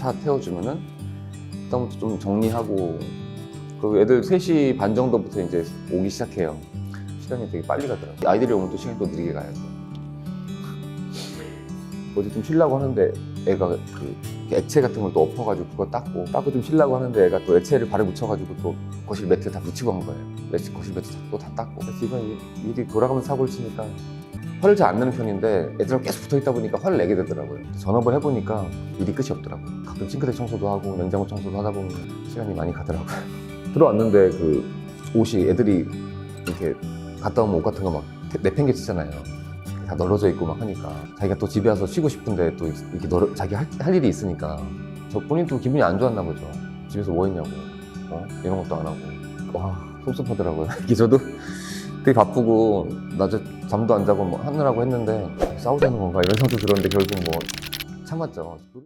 차 태워주면은 그다음부터 좀 정리하고 그리고 애들 3시 반 정도부터 이제 오기 시작해요. 시간이 되게 빨리 가더라고요. 아이들이 오면 또 시간이 또 느리게 가요. 또. 어디 좀 쉬려고 하는데 애가 그 액체 같은 걸 또 엎어가지고 그거 닦고 닦고 좀 쉬려고 하는데 애가 또 액체를 발에 묻혀가지고 또 거실 매트 다 묻히고 한 거예요. 거실 매트 또 다 닦고 그래서 이번 일- 일이 돌아가면서 사고를 치니까 화를 잘 안 내는 편인데 애들하고 계속 붙어 있다 보니까 화를 내게 되더라고요. 전업을 해보니까 일이 끝이 없더라고요. 가끔 싱크대 청소도 하고 냉장고 청소도 하다 보면 시간이 많이 가더라고요. 들어왔는데 그 옷이 애들이 이렇게 갔다 오면 옷 같은 거 막 내팽개치잖아요. 다 널어져 있고 막 하니까 자기가 또 집에 와서 쉬고 싶은데 또 이렇게 널어, 자기 할, 할 일이 있으니까 저 본인도 기분이 안 좋았나 보죠. 집에서 뭐 했냐고 어? 이런 것도 안 하고 와 섭섭하더라고요. 이게 저도 되게 바쁘고 낮에 잠도 안 자고 뭐 하느라고 했는데 싸우자는 건가 이런 생각도 들었는데 결국 뭐 참았죠.